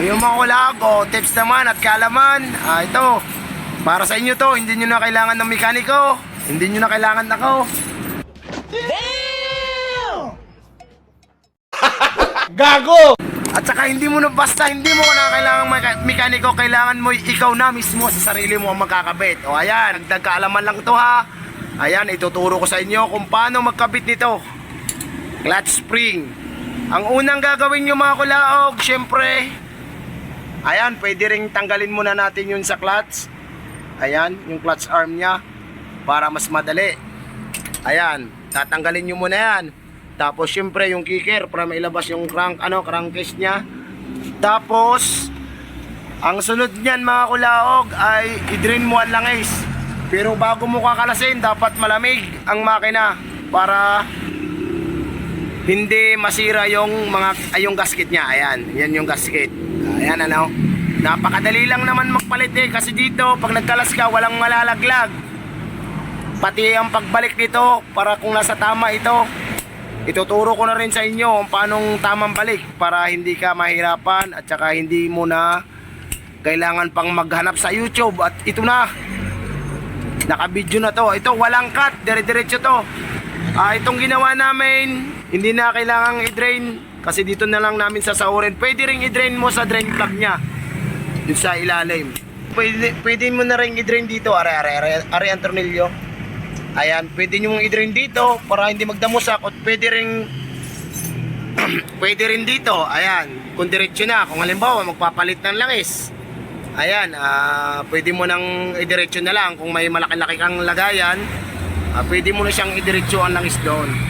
O yung mga kulag, o tips naman at kaalaman, ah, ito, para sa inyo to, hindi nyo na kailangan ng mekaniko, hindi nyo na kailangan ako. Gago! At saka hindi mo na basta hindi mo na kailangan meka- mekaniko, kailangan mo ikaw na mismo sa sarili mo ang magkakabit. O ayan, nagkaalaman lang to ha. Ayan, ituturo ko sa inyo kung paano magkabit nito. Clutch spring. Ang unang gagawin nyo mga kulaog, syempre, ayan, pwede ring tanggalin muna natin yun sa clutch. Ayan, yung clutch arm niya para mas madali. Ayan, tatanggalin nyo muna yan. Tapos syempre yung kicker para mailabas yung crank ano, crankcase niya. Tapos ang sunod niyan mga kulaog ay i-drain mo ang langis. Pero bago mo kakalasin, dapat malamig ang makina para hindi masira yung mga ay yung gasket niya. Ayan, yan yung gasket. Ayan ano. Napakadali lang naman magpalit eh. Kasi dito pag nagkalas ka walang malalaglag. Pati ang pagbalik nito para kung nasa tama ito, ituturo ko na rin sa inyo kung paanong tamang balik para hindi ka mahirapan at saka hindi mo na kailangan pang maghanap sa YouTube. At ito na. Nakabidyo na to. Ito walang cut. Dire-diretso to. Ah itong ginawa namin hindi na kailangang i-drain kasi dito na lang namin sasaurin pwede ring i-drain mo sa drain plug nya dun sa ilalim pwede, pwede mo na rin i-drain dito are are are, are ang tornilyo Ayan, pwede nyo i-drain dito para hindi magdamusak at pwede rin pwede rin dito. Ayan, kung diretso na, kung halimbawa magpapalit ng langis. Ayan, ah, pwede mo nang idiretso na lang kung may malaki-laki kang lagayan. ah, pwede mo na siyang idiretso ang langis doon.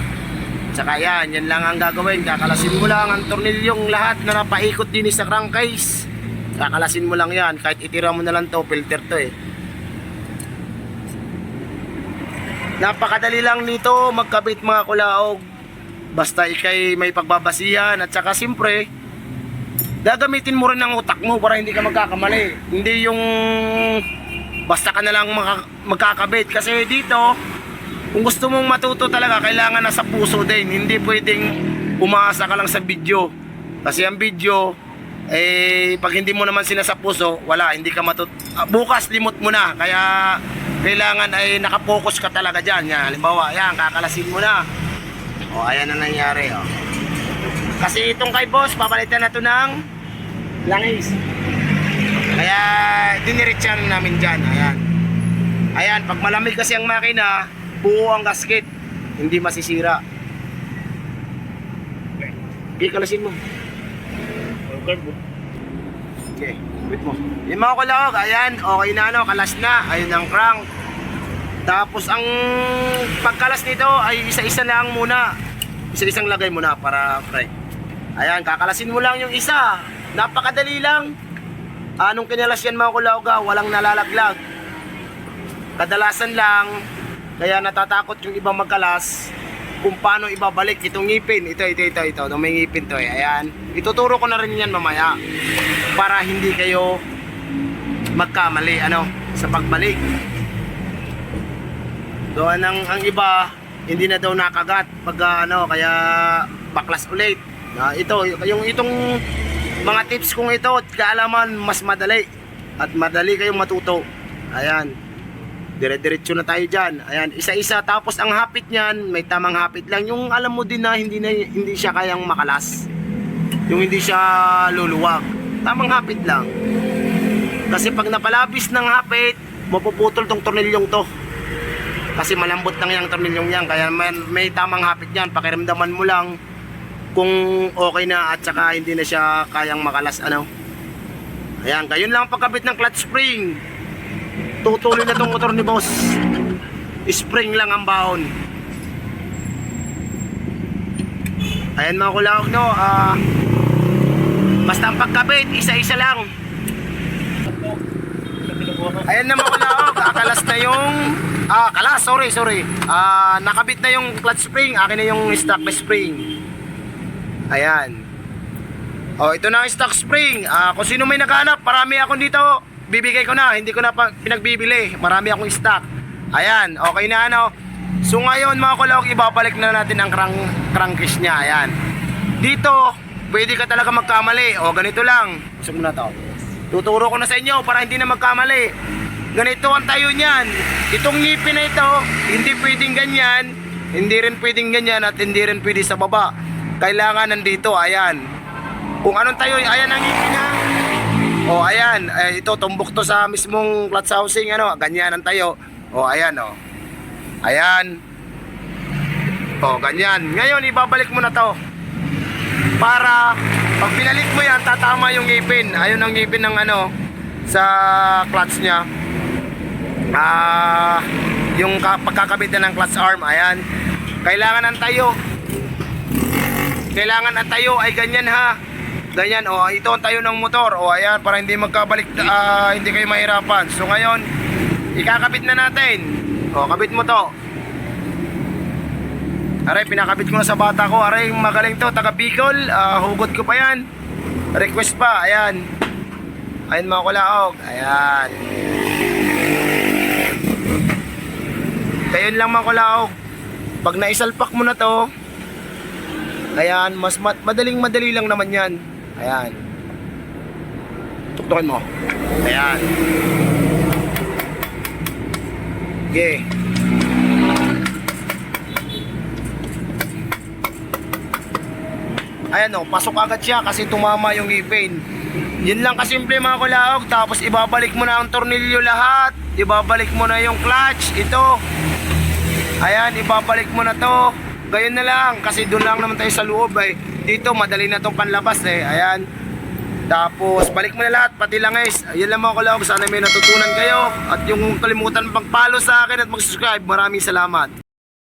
Tsaka yan, yan lang ang gagawin. Kakalasin mo lang ang tornilyong lahat na napaikot din sa crankcase. Kakalasin mo lang yan. Kahit itira mo na lang to, filter to eh. Napakadali lang nito magkabit mga kulaog. Basta ikay may pagbabasihan at saka siyempre gagamitin mo rin ang utak mo para hindi ka magkakamali. Hindi yung basta ka na lang magkakabit kasi dito kung gusto mong matuto talaga kailangan nasa puso din. Hindi pwedeng umasa ka lang sa video. Kasi ang video eh pag hindi mo naman sila sa puso, wala, hindi ka matut ah, bukas limot mo na. Kaya kailangan ay nakapokus ka talaga diyan. Yan, halimbawa, yan, kakalasin mo na. O, ayan na nangyari, oh. Kasi itong kay boss, papalitan na to ng langis. Kaya diniretsahan namin dyan. Ayan. Ayan, pag malamig kasi ang makina, buo ang gasket. Hindi masisira. Okay, kalasin mo. Okay, wait mo. Yung mga kulog, ayan, okay na ano, kalas na. Ayun ang crank. Tapos ang pagkalas nito ay isa-isa lang muna. Isa-isang lagay muna para fry. Ayan, kakalasin mo lang yung isa. Napakadali lang. Anong kinalas yan mga kulaoga, walang nalalaglag. Kadalasan lang, kaya natatakot yung ibang magkalas kung paano ibabalik itong ngipin. Ito, ito, ito, ito. Nung may ngipin to eh. Ayan. Ituturo ko na rin yan mamaya. Para hindi kayo magkamali, ano, sa pagbalik. Gawa ng ang iba, hindi na daw nakagat pag ano, kaya baklas ulit. Na ito, yung itong mga tips kong ito, kaalaman mas madali at madali kayong matuto. Ayan. Dire-diretso na tayo diyan. Ayan, isa-isa tapos ang hapit niyan, may tamang hapit lang. Yung alam mo din na hindi na hindi siya kayang makalas. Yung hindi siya luluwag. Tamang hapit lang. Kasi pag napalabis ng hapit, mapuputol tong tornilyong to. Kasi malambot lang yung tornilyong yan. Kaya may, may tamang hapit yan. Pakiramdaman mo lang kung okay na at saka hindi na siya kayang makalas ano. Ayan, gayon lang ang pagkabit ng clutch spring. Tutuloy na tong motor ni boss. Spring lang ang baon. Ayan mga kulawag no, ah basta ang pagkabit, isa-isa lang. Ayan na mga kulawag, akalas na yung Ah, kalas, sorry, sorry. Ah, nakabit na yung clutch spring, akin na yung stock spring. Ayan. Oh, ito na ang stock spring. Ah, kung sino may naghahanap, marami ako dito. Bibigay ko na, hindi ko na pa pinagbibili. Marami akong stock. Ayan, okay na ano. So ngayon mga kulawag, ibabalik na natin ang crank crankcase niya. Ayan. Dito, pwede ka talaga magkamali. O, ganito lang. Gusto mo na to. Tuturo ko na sa inyo para hindi na magkamali. Ganito ang tayo niyan. Itong ngipin na ito, hindi pwedeng ganyan, hindi rin pwedeng ganyan at hindi rin pwede sa baba. Kailangan nandito, ayan. Kung anong tayo, ayan ang ngipin niya. O, ayan. Eh, ito, tumbok to sa mismong clutch housing, ano, ganyan ang tayo. O, ayan, o. Ayan. O, ganyan. Ngayon, ibabalik mo na to. Para, pag binalik mo yan, tatama yung ngipin. Ayun ang ngipin ng ano, sa clutch niya. Ah, yung ka- pagkakabit ng clutch arm, ayan. Kailangan ng tayo. Kailangan ang tayo ay ganyan ha. Ganyan, o, ito ang tayo ng motor. O, ayan, para hindi magkabalik, ah, hindi kayo mahirapan. So, ngayon, ikakabit na natin. O, kabit mo to. Aray, pinakabit ko na sa bata ko. Aray, magaling to, taga Bicol. Ah, hugot ko pa yan. Request pa, ayan. Ayan mga kulaog. Ayan. Kayon lang mga kulaog. Pag naisalpak mo na to, ayan, mas ma- madaling madali lang naman yan. Ayan. Tuktukin mo. Ayan. Okay. Ayan o, pasok agad siya kasi tumama yung ngipin. Yun lang kasimple mga kulaog. Tapos ibabalik mo na ang tornilyo lahat. Ibabalik mo na yung clutch. Ito. Ayan, ibabalik mo na to. Gayon na lang. Kasi doon lang naman tayo sa loob eh. Dito, madali na tong panlabas eh. Ayan. Tapos, balik mo na lahat, pati langis. Ayun lang mga kulaog. Sana may natutunan kayo. At yung kalimutan pang follow sa akin at mag-subscribe. Maraming salamat.